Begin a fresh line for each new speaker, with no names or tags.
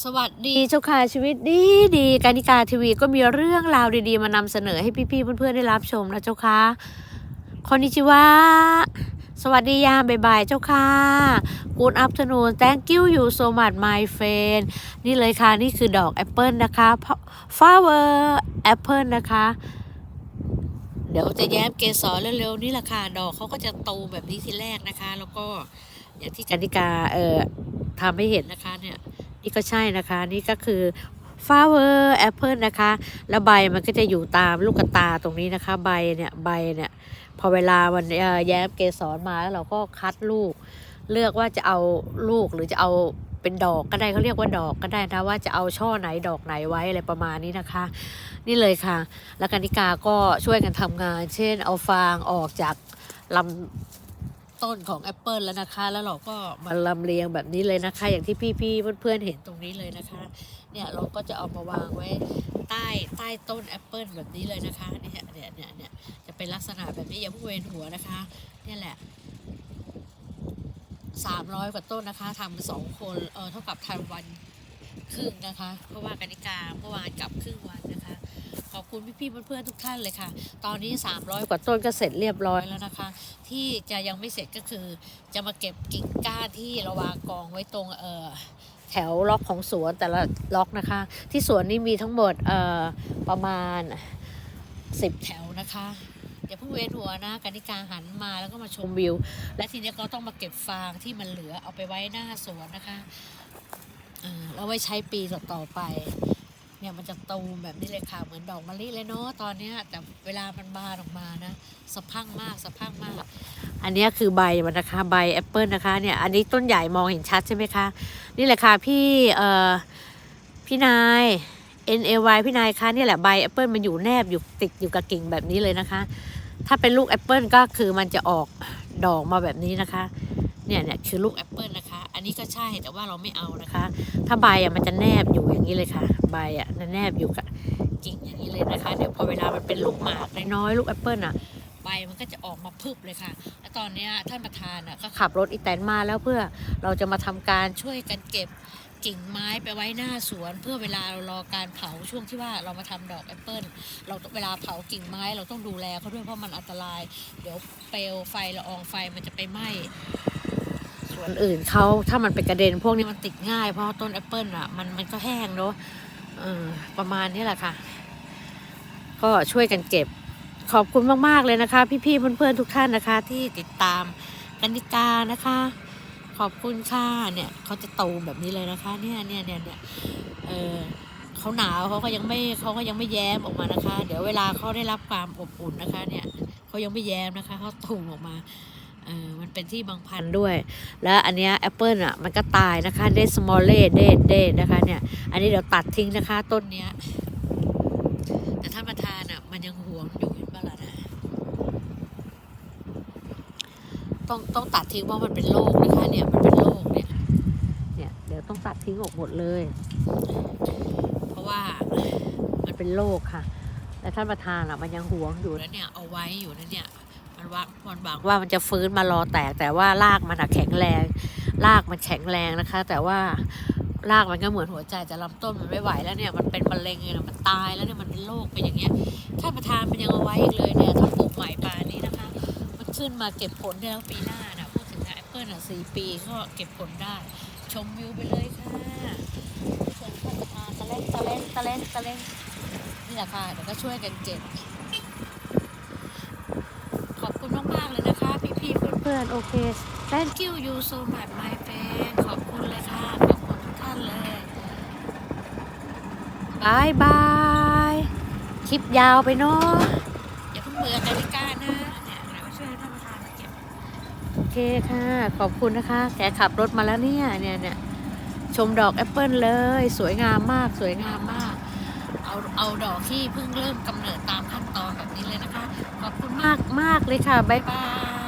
สวัสดีเจ้าค่ะชีวิตดีดีกานิกาทีวีก็มีเรื่องราวดีๆ มานำเสนอให้พี่ๆเพื่อนๆได้รับชมนะเจ้าค่ะคนนิชิวะสวัสดียามบ่ายๆเจ้าค่ะ Good afternoon thank you you so much my friend นี่เลยค่ะ นี่คือดอกแอปเปิลนะคะ flower apple นะคะ เดี๋ยวจะแย้มเกสรเร็วๆ นี่แหละค่ะ ดอกเขาก็จะโตแบบนี้ทีแรกนะคะ แล้วก็อย่างที่กานิกาเอ่อทำให้เห็นนะคะเนี่ย นี่ก็ใช่นะคะ นี่ก็คือ flower apple นะคะ แล้วใบมันก็จะอยู่ตามลูกตาตรงนี้นะคะ ใบเนี่ยใบเนี่ย พอเวลามันแย้มเกสรมาแล้วเราก็คัดลูก เลือกว่าจะเอาลูกหรือจะเอาเป็นดอกก็ได้เขาเรียกว่าดอกก็ได้นะว่าจะเอาช่อไหนดอกไหนไว้อะไรประมาณนี้นะคะ นี่เลยค่ะ แล้วกนิกาก็ช่วยกันทำงาน เช่นเอาฟางออกจากลำ ต้นของแอปเปิลแล้วนะคะ แล้วเราก็มาลำเลียงแบบนี้เลยนะคะ อย่างที่พี่ๆเพื่อนๆเห็นตรงนี้เลยนะคะ เนี่ยเราก็จะเอามาวางไว้ใต้ใต้ต้นแอปเปิลแบบนี้เลยนะคะเนี่ยเนี่ยเนี่ยเนี่ยจะเป็นลักษณะแบบนี้อย่าเพิ่งเวนหัวนะคะ เนี่ยแหละสามร้อยกว่าต้นนะคะทำสองคนเออเท่ากับทันวันครึ่งนะคะ เพราะว่ากนิกาเมื่อวานกลับครึ่ง คุณพี่ๆเพื่อนๆทุกท่านเลยค่ะ ตอนนี้ 300 กว่าต้นก็เสร็จเรียบร้อยแล้วนะคะ ที่จะยังไม่เสร็จก็คือจะมาเก็บกิ่งก้านที่เราวางกองไว้ตรงเออแถวล็อกของสวนแต่ละล็อกนะคะ ที่สวนนี้มีทั้งหมดเอ่อประมาณ 10 แถวนะคะอย่าเพิ่งเวียนหัวนะกนิกาหันมาแล้วก็มาชมวิว และทีนี้ก็ต้องมาเก็บฟางที่มันเหลือเอาไปไว้หน้าสวนนะคะเอ่อแล้วไว้ใช้ปีต่อๆไป เนี่ยมันจะตูมแบบนี้เลยค่ะเหมือนดอกมะลิเลยเนาะตอนเนี้ยแต่เวลามันบานออกมานะสะพังมากสะพังมาก อันนี้คือใบมันนะคะใบแอปเปิลนะคะเนี่ยอันนี้ต้นใหญ่มองเห็นชัดใช่ไหมคะนี่แหละค่ะพี่เอ่อพี่นาย N A Y พี่นายคะนี่แหละใบแอปเปิลมันอยู่แนบอยู่ติดอยู่กับกิ่งแบบนี้เลยนะคะ ถ้าเป็นลูกแอปเปิลก็คือมันจะออกดอกมาแบบนี้นะคะ เนี่ยเนี่ยคือลูกแอปเปิลนะคะ อันนี้ก็ใช่แต่ว่าเราไม่เอานะคะ ถ้าใบอะมันจะแนบอยู่อย่างนี้เลยค่ะ ใบอะแนบอยู่กับกิ่งอย่างนี้เลยนะคะ เดี๋ยวพอเวลามันเป็นลูกหมากน้อยๆลูกแอปเปิลอะใบมันก็จะออกมาพึบเลยค่ะ แล้วตอนนี้ท่านประธานอะก็ขับรถอีแตนมาแล้วเพื่อเราจะมาทำการช่วยกันเก็บกิ่งไม้ไปไว้หน้าสวน เพื่อเวลาเรารอการเผาช่วงที่ว่าเรามาทำดอกแอปเปิลเราเวลาเผากิ่งไม้เราต้องดูแลเขาด้วยเพราะมันอันตราย เดี๋ยวเปลวไฟละอองไฟมันจะไปไหม้ ส่วนอื่นเขาถ้ามันเป็นกระเด็นพวกนี้มันติดง่าย เพราะต้นแอปเปิลอะมันมันก็แห้งเนาะประมาณนี้แหละค่ะ ก็ช่วยกันเก็บ ขอบคุณมาก ๆ เลยนะคะ พี่ ๆ เพื่อน ๆ ทุกท่านนะคะ ที่ติดตามกนิกานะคะ ขอบคุณค่ะเนี่ยเขาจะโตแบบนี้เลยนะคะ เนี่ยเนี่ยเนี่ยเนี่ยเออเขาหนาวเขาก็ยังไม่เขาก็ยังไม่แย้มออกมานะคะ เดี๋ยวเวลาเขาได้รับความอบอุ่นนะคะ เนี่ยเขายังไม่แย้มนะคะเขาตูมออกมา เออมันเป็นที่บางพันธุ์ด้วย แล้วอันเนี้ยแอปเปิลอะมันก็ตายนะคะเดสมอลเล่เดดเดนะคะเนี่ย อันนี้เดี๋ยวตัดทิ้งนะคะต้นเนี้ย แต่ท่านประธานอะมันยังหวงอยู่เห็นปะล่ะนะต้องต้องตัดทิ้งเพราะมันเป็นโรคนะคะเนี่ยมันเป็นโรคเนี่ย เนี่ยเดี๋ยวต้องตัดทิ้งออกหมดเลย เพราะว่ามันเป็นโรคค่ะ แต่ท่านประธานอะมันยังหวงอยู่แล้วเนี่ยเอาไว้อยู่นะเนี่ย มันว่ามันหวังว่ามันจะฟื้นมารอแตก แต่ว่ารากมันแข็งแรงรากมันแข็งแรงนะคะ แต่ว่ารากมันก็เหมือนหัวใจแต่ลำต้นมันไม่ไหวแล้วเนี่ยมันเป็นมะเร็งเลยนะมันตายแล้วเนี่ยมันเป็นโรคเป็นอย่างเงี้ยท่านประธานมันยังเอาไว้อีกเลยเนี่ยถ้าปลูกใหม่ป่านี้นะคะ มันขึ้นมาเก็บผลได้แล้วปีหน้านะพูดถึงแอปเปิลอะสี่ปีก็เก็บผลได้ ชมวิวไปเลยค่ะชิญท่านประธานตะเล่นตะเล่นตะเล่นตะเล่นนี่แหละค่ะเดี๋ยวก็ช่วยกันเก็บ ขอบคุณมาก ๆ เลยนะคะ พี่ๆเพื่อนๆ โอเค thank you you so much my friend ขอบคุณเลยค่ะ ขอบคุณทุกท่านเลยบายบายคลิปยาวไปเนาะอย่าเพิ่งเบื่อนาฬิกานะเนี่ยเราก็ช่วยท่านประธานเก็บโอเคค่ะ ขอบคุณนะคะ แกขับรถมาแล้วเนี่ยเนี่ยเนี่ยชมดอกแอปเปิลเลย สวยงามมากสวยงามมาก เอาเอาดอกที่เพิ่งเริ่มกำเนิดตามขั้นตอนแบบนี้เลยนะคะ ขอบคุณมากมากเลยค่ะ บ๊ายบาย